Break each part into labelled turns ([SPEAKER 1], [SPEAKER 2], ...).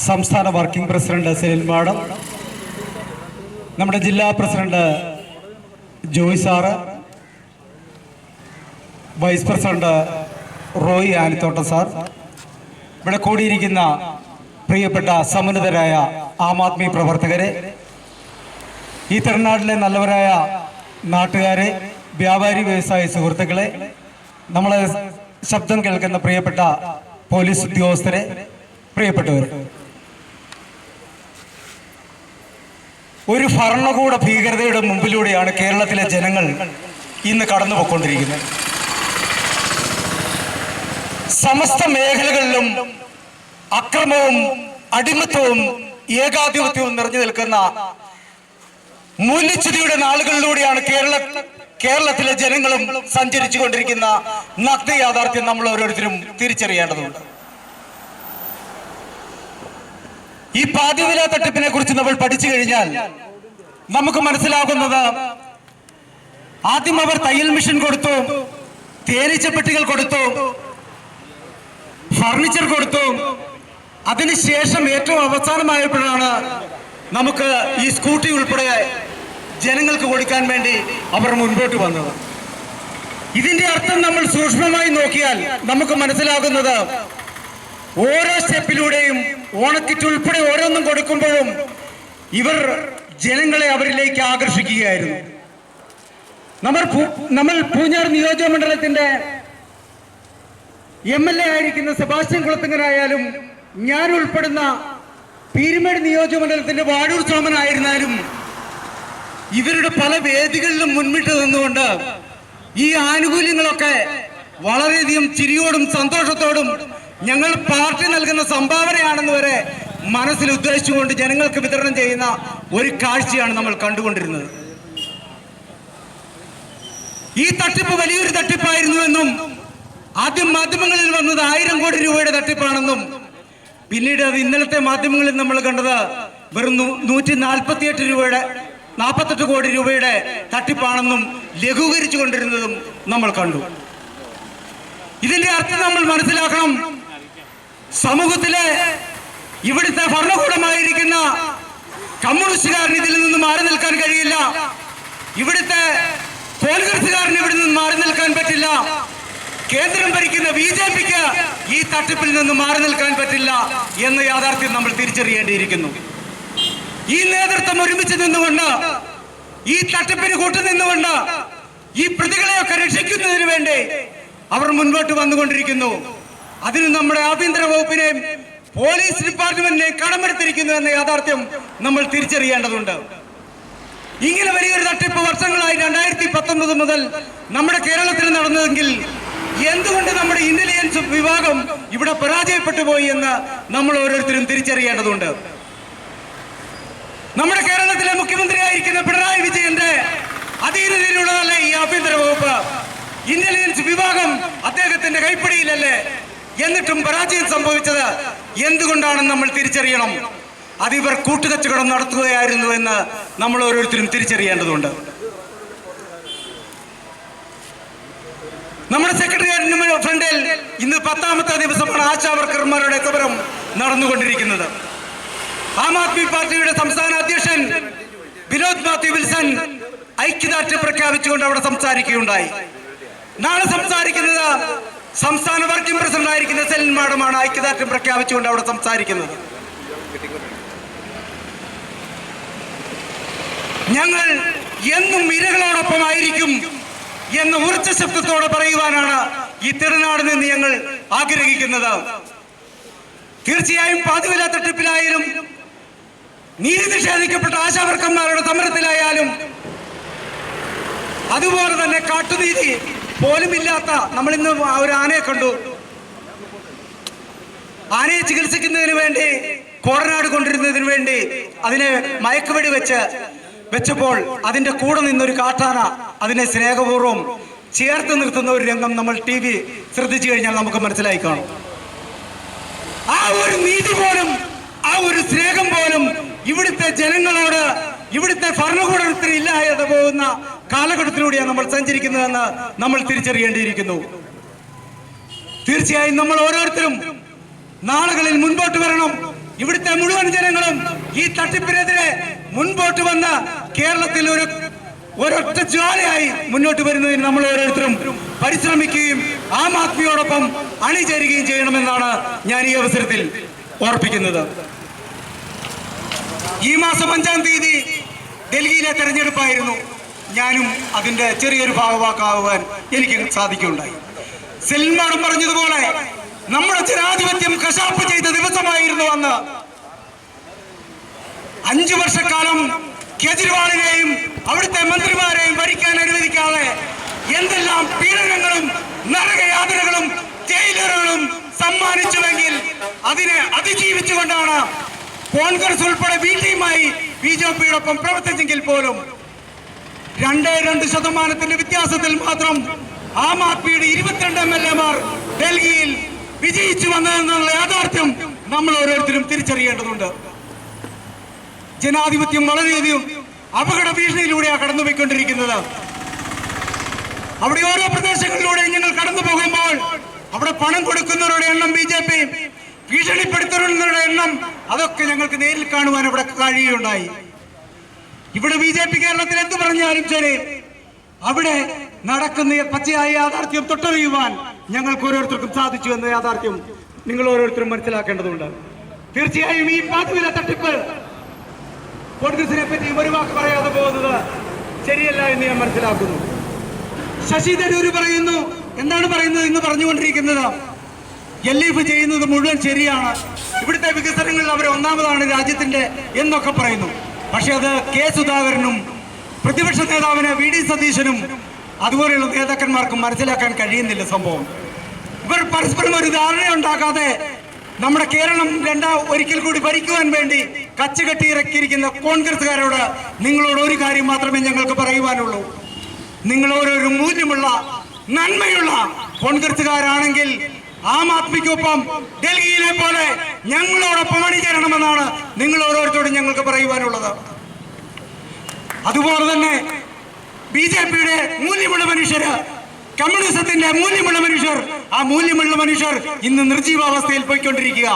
[SPEAKER 1] സംസ്ഥാന working president സെലിൽ madam നമ്മുടെ ജില്ലാ president Joy sir vice president Roy Anithottam sir ഇവിടെ കൂടിയിരിക്കുന്ന പ്രിയപ്പെട്ട സമുന്നതരായ ആം ആദ്മി പ്രവർത്തകരെ ഈ തമിഴ്നാട്ടിലെ നല്ലവരായ നാട്ടുകാരെ വ്യാപാരി വ്യവസായ സുഹൃത്തുക്കളെ നമ്മളെ ശബ്ദം കേൾക്കുന്ന പ്രിയപ്പെട്ട പോലീസ് ഉദ്യോഗസ്ഥരെ പ്രിയപ്പെട്ടവർ ഒരു ഭരണകൂട ഭീകരതയുടെ മുമ്പിലൂടെയാണ് കേരളത്തിലെ ജനങ്ങൾ ഇന്ന് കടന്നുപോയിക്കൊണ്ടിരിക്കുന്നത്. സമസ്ത മേഖലകളിലും അക്രമവും അടിമത്വവും ഏകാധിപത്യവും നിറഞ്ഞു നിൽക്കുന്ന മൂല്യച്യുതിയുടെ നാളുകളിലൂടെയാണ് കേരള കേരളത്തിലെ ജനങ്ങളും സഞ്ചരിച്ചു കൊണ്ടിരിക്കുന്ന നഗ്ന യാഥാർത്ഥ്യം നമ്മൾ ഓരോരുത്തരും തിരിച്ചറിയേണ്ടതുണ്ട്. ഈ പാതിവില തട്ടിപ്പിനെ കുറിച്ച് നമ്മൾ പഠിച്ചു കഴിഞ്ഞാൽ നമുക്ക് മനസ്സിലാകുന്നത് ആദ്യം അവർ തയ്യൽ മെഷീൻ കൊടുത്തു തേനീച്ചപ്പെട്ടികൾ കൊടുത്തു ഫർണിച്ചർ കൊടുത്തു. അതിനുശേഷം ഏറ്റവും അവസാനമായപ്പോഴാണ് നമുക്ക് ഈ സ്കൂട്ടി ഉൾപ്പെടെ ജനങ്ങൾക്ക് കൊടുക്കാൻ വേണ്ടി അവർ മുൻപോട്ട് വന്നത്. ഇതിന്റെ അർത്ഥം നമ്മൾ സൂക്ഷ്മമായി നോക്കിയാൽ നമുക്ക് മനസ്സിലാകുന്നത് ഓരോ സ്റ്റെപ്പിലൂടെയും ഓണക്കിറ്റ് ഉൾപ്പെടെ ഓരോന്നും കൊടുക്കുമ്പോഴും ഇവർ ജനങ്ങളെ അവരിലേക്ക് ആകർഷിക്കുകയായിരുന്നു. നമ്മൾ നമ്മൾ പൂഞ്ഞാർ നിയോജക മണ്ഡലത്തിന്റെ എം എൽ എ ആയിരിക്കുന്ന സെബാസ്റ്റ്യൻ കുളത്തുങ്കനായാലും ഞാൻ ഉൾപ്പെടുന്ന പീരുമേട് നിയോജക മണ്ഡലത്തിന്റെ വാഴൂർ സോമനായിരുന്നാലും ഇവരുടെ പല വേദികളിലും മുൻപിട്ട് നിന്നുകൊണ്ട് ഈ ആനുകൂല്യങ്ങളൊക്കെ വളരെയധികം ചിരിയോടും സന്തോഷത്തോടും ഞങ്ങൾ പാർട്ടി നൽകുന്ന സംഭാവനയാണെന്ന് വരെ മനസ്സിൽ ഉദ്ദേശിച്ചുകൊണ്ട് ജനങ്ങൾക്ക് വിതരണം ചെയ്യുന്ന ഒരു കാഴ്ചയാണ് നമ്മൾ കണ്ടുകൊണ്ടിരുന്നത്. ഈ തട്ടിപ്പ് വലിയൊരു തട്ടിപ്പായിരുന്നുവെന്നും ആദ്യം മാധ്യമങ്ങളിൽ വന്നത് ആയിരം കോടി രൂപയുടെ തട്ടിപ്പാണെന്നും പിന്നീട് അത് ഇന്നലത്തെ മാധ്യമങ്ങളിൽ നമ്മൾ കണ്ടത് വെറും നൂറ്റി നാൽപ്പത്തിയെട്ട് രൂപയുടെ നാൽപ്പത്തെട്ട് കോടി രൂപയുടെ തട്ടിപ്പാണെന്നും ലഘൂകരിച്ചു കൊണ്ടിരുന്നതും നമ്മൾ കണ്ടു. ഇതിന്റെ അർത്ഥം നമ്മൾ മനസ്സിലാക്കണം. സമൂഹത്തിലെ ഇവിടുത്തെ ഭരണകൂടമായിരിക്കുന്ന കമ്മ്യൂണിസ്റ്റുകാരന് ഇതിൽ നിന്ന് മാറി നിൽക്കാൻ കഴിയില്ല. ഇവിടുത്തെ കോൺഗ്രസുകാരന് ഇവിടെ നിന്ന് മാറി നിൽക്കാൻ പറ്റില്ല. കേന്ദ്രം ഭരിക്കുന്ന ബി ജെ പിക്ക് ഈ തട്ടിപ്പിൽ നിന്ന് മാറി നിൽക്കാൻ പറ്റില്ല എന്ന യാഥാർത്ഥ്യം നമ്മൾ തിരിച്ചറിയേണ്ടിയിരിക്കുന്നു. ഈ നേതൃത്വം ഒരുമിച്ച് നിന്നുകൊണ്ട് ഈ തട്ടിപ്പിന് കൂട്ടുനിന്നുകൊണ്ട് ഈ പ്രതികളെയൊക്കെ രക്ഷിക്കുന്നതിന് വേണ്ടി അവർ മുൻപോട്ട് വന്നുകൊണ്ടിരിക്കുന്നു. അതിന് നമ്മുടെ ആഭ്യന്തര വകുപ്പിനെയും പോലീസ് ഡിപ്പാർട്ട്മെന്റിനെയും കടമെടുത്തിരിക്കുന്നു എന്ന യാഥാർത്ഥ്യം നമ്മൾ തിരിച്ചറിയേണ്ടതുണ്ട്. ഇങ്ങനെ വലിയൊരു തട്ടിപ്പ് വർഷങ്ങളായി രണ്ടായിരത്തി പത്തൊമ്പത് മുതൽ നമ്മുടെ കേരളത്തിൽ നടന്നതെങ്കിൽ എന്തുകൊണ്ട് നമ്മുടെ ഇന്റലിജൻസ് വിഭാഗം ഇവിടെ പരാജയപ്പെട്ടു പോയി എന്ന് നമ്മൾ ഓരോരുത്തരും തിരിച്ചറിയേണ്ടതുണ്ട്. നമ്മുടെ കേരളത്തിലെ മുഖ്യമന്ത്രിയായിരിക്കുന്ന പിണറായി വിജയന്റെ അധീനതയിലുള്ളതല്ലേ ഈ ആഭ്യന്തര വകുപ്പ്? ഇന്റലിജൻസ് വിഭാഗം അദ്ദേഹത്തിന്റെ കൈപ്പിടിയിലല്ലേ? എന്നിട്ടും പരാജയം സംഭവിച്ചത് എന്തുകൊണ്ടാണെന്ന് നമ്മൾ തിരിച്ചറിയണം. അതിവർ കൂട്ടുകച്ചവടം നടത്തുകയായിരുന്നു എന്ന് നമ്മൾ ഓരോരുത്തരും തിരിച്ചറിയേണ്ടതുണ്ട്. നമ്മുടെ സെക്രട്ടേറിയറ്റിന് ഫ്രണ്ടിൽ ഇന്ന് പത്താമത്തെ ദിവസമാണ് ആശാ വർക്കർമാരുടെ സമരം നടന്നുകൊണ്ടിരിക്കുന്നത്. ആം ആദ്മി പാർട്ടിയുടെ സംസ്ഥാന അധ്യക്ഷൻ വിനോദ് മാത്യു വിൽസൺ ഐക്യദാർഢ്യം പ്രഖ്യാപിച്ചുകൊണ്ട് അവിടെ സംസാരിക്കുകയുണ്ടായി. നാളെ സംസാരിക്കുന്നത് സംസ്ഥാന വർക്കിംഗ് പ്രസിഡന്റ് ആയിരിക്കുന്ന സെലിൻ മാഡമാണ് ഐക്യദാർഢ്യം പ്രഖ്യാപിച്ചുകൊണ്ട് അവിടെ സംസാരിക്കുന്നത്. ഞങ്ങൾ എന്നും ഇരകളോടൊപ്പമായിരിക്കും എന്ന് ഉറച്ച ശബ്ദത്തോടെ പറയുവാനാണ് ഈ തിരുനാട് നിന്ന് ഞങ്ങൾ ആഗ്രഹിക്കുന്നത്. തീർച്ചയായും പാതിവില തട്ടിപ്പിലായാലും നീതി നിഷേധിക്കപ്പെട്ട ആശാവർക്കന്മാരുടെ സമരത്തിലായാലും അതുപോലെ തന്നെ കാട്ടുനീതി പോലുമില്ലാത്ത നമ്മൾ ഇന്ന് ഒരു ആനയെ കണ്ടു. ആനയെ ചികിത്സിക്കുന്നതിന് വേണ്ടി കോടനാട് കൊണ്ടിരുന്നതിന് വേണ്ടി അതിനെ മയക്കുവെടി വെച്ച് വെച്ചപ്പോൾ അതിന്റെ കൂടെ നിന്നൊരു കാട്ടാന അതിനെ സ്നേഹപൂർവം ചേർത്ത് നിർത്തുന്ന ഒരു രംഗം നമ്മൾ ടി വി ശ്രദ്ധിച്ചു കഴിഞ്ഞാൽ നമുക്ക് മനസ്സിലായി കാണും. ആ ഒരു നീതി പോലും ആ ഒരു സ്നേഹം പോലും ഇവിടുത്തെ ജനങ്ങളോട് ഇവിടുത്തെ ഭരണകൂടത്തിന് ഇല്ലാതെ പോകുന്ന കാലഘട്ടത്തിലൂടെയാണ് നമ്മൾ സഞ്ചരിക്കുന്നതെന്ന് നമ്മൾ തിരിച്ചറിയേണ്ടിയിരിക്കുന്നു. തീർച്ചയായും നമ്മൾ ഓരോരുത്തരും നാളുകളിൽ മുൻപോട്ട് വരണം. ഇവിടുത്തെ മുഴുവൻ ജനങ്ങളും ഈ തട്ടിപ്പിനെതിരെ മുൻപോട്ട് വന്ന കേരളത്തിൽ ഒരു ഒരൊറ്റ ജ്വാലയായി മുന്നോട്ട് വരുന്നതിന് നമ്മൾ ഓരോരുത്തരും പരിശ്രമിക്കുകയും ആം ആദ്മിയോടൊപ്പം അണിചേരുകയും ചെയ്യണമെന്നാണ് ഞാൻ ഈ അവസരത്തിൽ ഓർപ്പിക്കുന്നത്. ഈ മാസം അഞ്ചാം തീയതി ഡൽഹിയിലെ തെരഞ്ഞെടുപ്പായിരുന്നു. ഞാനും അതിന്റെ ചെറിയൊരു ഭാഗമാക്കാവാൻ എനിക്ക് സാധിക്കുകയുണ്ടായി. സെൽമാടും പറഞ്ഞതുപോലെ നമ്മുടെ ജനാധിപത്യം കശാപ്പ് ചെയ്ത ദിവസമായിരുന്നു അന്ന്. അഞ്ചു വർഷക്കാലം കേജ്രിവാളിനെയും അവിടുത്തെ മന്ത്രിമാരെയും ഭരിക്കാൻ അനുവദിക്കാതെ എന്തെല്ലാം പീഡനങ്ങളും നരകയാതനകളും ജയിലറുകളും സമ്മാനിച്ചുവെങ്കിൽ അതിനെ അതിജീവിച്ചുകൊണ്ടാണ് കോൺഗ്രസ് ഉൾപ്പെടെ ബി ബി ജെ പിയോടൊപ്പം പ്രവർത്തിച്ചെങ്കിൽ പോലും രണ്ടേ രണ്ട് ശതമാനത്തിന്റെ വ്യത്യാസത്തിൽ മാത്രം ആം ആദ്മിയുടെ ഇരുപത്തിരണ്ട് എം എൽ എമാർ ഡൽഹിയിൽ വിജയിച്ചു വന്നതെന്നുള്ള യാഥാർത്ഥ്യം നമ്മൾ ഓരോരുത്തരും തിരിച്ചറിയേണ്ടതുണ്ട്. ജനാധിപത്യം വളരെയധികം അപകട ഭീഷണിയിലൂടെയാണ് കടന്നുപോയിക്കൊണ്ടിരിക്കുന്നത്. അവിടെ ഓരോ പ്രദേശങ്ങളിലൂടെ ഞങ്ങൾ കടന്നു പോകുമ്പോൾ അവിടെ പണം കൊടുക്കുന്നവരുടെ എണ്ണം ബി ജെ പി ഭീഷണിപ്പെടുത്തുന്നവരുടെ എണ്ണം അതൊക്കെ ഞങ്ങൾക്ക് നേരിൽ കാണുവാൻ അവിടെ കഴിയുകയുണ്ടായി. ഇവിടെ ബി ജെ പി കേരളത്തിൽ എന്ത് പറഞ്ഞാലും ശരി. അവിടെ നടക്കുന്ന പച്ചയായ യാഥാർത്ഥ്യം തൊട്ടറിയുവാൻ ഞങ്ങൾക്ക് ഓരോരുത്തർക്കും സാധിച്ചു എന്ന യാഥാർത്ഥ്യം നിങ്ങൾ ഓരോരുത്തരും മനസ്സിലാക്കേണ്ടതുണ്ട്. തീർച്ചയായും ഈ പാതുവില തട്ടിപ്പ് കോൺഗ്രസിനെ പറ്റി ഒരു വാക്ക് പറയാതെ പോകുന്നത് ശരിയല്ല എന്ന് ഞാൻ മനസ്സിലാക്കുന്നു. ശശി തരൂര് പറയുന്നു എന്താണ് പറയുന്നത് എന്ന് പറഞ്ഞുകൊണ്ടിരിക്കുന്നത്? എൽ എഫ് ചെയ്യുന്നത് മുഴുവൻ ശരിയാണ്. ഇവിടുത്തെ വികസനങ്ങളിൽ അവർ ഒന്നാമതാണ് രാജ്യത്തിന്റെ എന്നൊക്കെ പറയുന്നു. പക്ഷെ അത് കെ സുധാകരനും പ്രതിപക്ഷ നേതാവിന് വി ഡി സതീശനും അതുപോലെയുള്ള നേതാക്കന്മാർക്കും മനസ്സിലാക്കാൻ കഴിയുന്നില്ല സംഭവം. ഇവർ പരസ്പരം ഒരു ധാരണ ഉണ്ടാക്കാതെ നമ്മുടെ കേരളം രണ്ടാ ഒരിക്കൽ കൂടി ഭരിക്കുവാൻ വേണ്ടി കച്ചുകെട്ടി ഇറക്കിയിരിക്കുന്ന കോൺഗ്രസ്സുകാരോട് നിങ്ങളോട് ഒരു കാര്യം മാത്രമേ ഞങ്ങൾക്ക് പറയുവാനുള്ളൂ. നിങ്ങൾ ഓരോരു മൂല്യമുള്ള നന്മയുള്ള കോൺഗ്രസ്സുകാരാണെങ്കിൽ ആം ആദ്മിക്കൊപ്പം ഡൽഹിയിലെ പോലെ ഞങ്ങളോടൊപ്പം അണിചേരണമെന്നാണ് നിങ്ങൾ ഓരോരുത്തരോടും ഞങ്ങൾക്ക് പറയുവാനുള്ളത്. അതുപോലെ തന്നെ ബി ജെ പിയുടെ മൂല്യമുള്ള മനുഷ്യര് കമ്മ്യൂണിസത്തിന്റെ മൂല്യമുള്ള മനുഷ്യർ ആ മൂല്യമുള്ള മനുഷ്യർ ഇന്ന് നിർജീവാവസ്ഥയിൽ പോയിക്കൊണ്ടിരിക്കുക.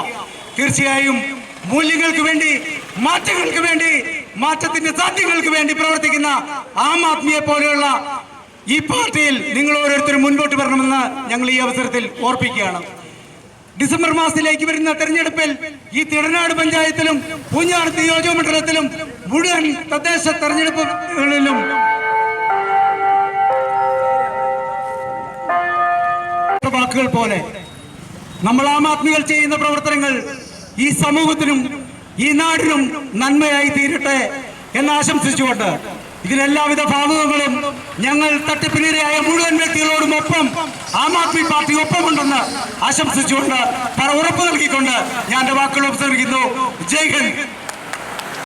[SPEAKER 1] തീർച്ചയായും മൂല്യങ്ങൾക്ക് വേണ്ടി മാറ്റങ്ങൾക്ക് വേണ്ടി മാറ്റത്തിന്റെ സാധ്യങ്ങൾക്ക് വേണ്ടി പ്രവർത്തിക്കുന്ന ആം ആദ്മിയെ പോലെയുള്ള ഈ പാർട്ടിയിൽ നിങ്ങൾ ഓരോരുത്തരും മുൻപോട്ട് വരണമെന്ന് ഞങ്ങൾ ഈ അവസരത്തിൽ ഓർപ്പിക്കുകയാണ്. ഡിസംബർ മാസത്തിലേക്ക് വരുന്ന തെരഞ്ഞെടുപ്പിൽ ഈ തിടനാട് പഞ്ചായത്തിലും പൂഞ്ഞാട് നിയോജക മണ്ഡലത്തിലും മുഴുവൻ തദ്ദേശ തെരഞ്ഞെടുപ്പുകളിലും വാക്കുകൾ പോലെ നമ്മൾ ആം ആദ്മികൾ ചെയ്യുന്ന പ്രവർത്തനങ്ങൾ ഈ സമൂഹത്തിനും ഈ നാടിനും നന്മയായി തീരട്ടെ. എന്ന് ആശംസിച്ചുകൊണ്ട് ഇതിനെല്ലാവിധ ഭാവുകങ്ങളും ഞങ്ങൾ തട്ടിപ്പിനിരയായ മുഴുവൻ വ്യക്തികളോടും ഒപ്പം ആം ആദ്മി പാർട്ടി ഒപ്പമുണ്ടെന്ന് ആശംസിച്ചുകൊണ്ട് ഉറപ്പ് നൽകിക്കൊണ്ട് ഞാൻ എന്റെ വാക്കുകൾ ഉപസംഹരിക്കുന്നു. ജയ് ഹിന്ദ്.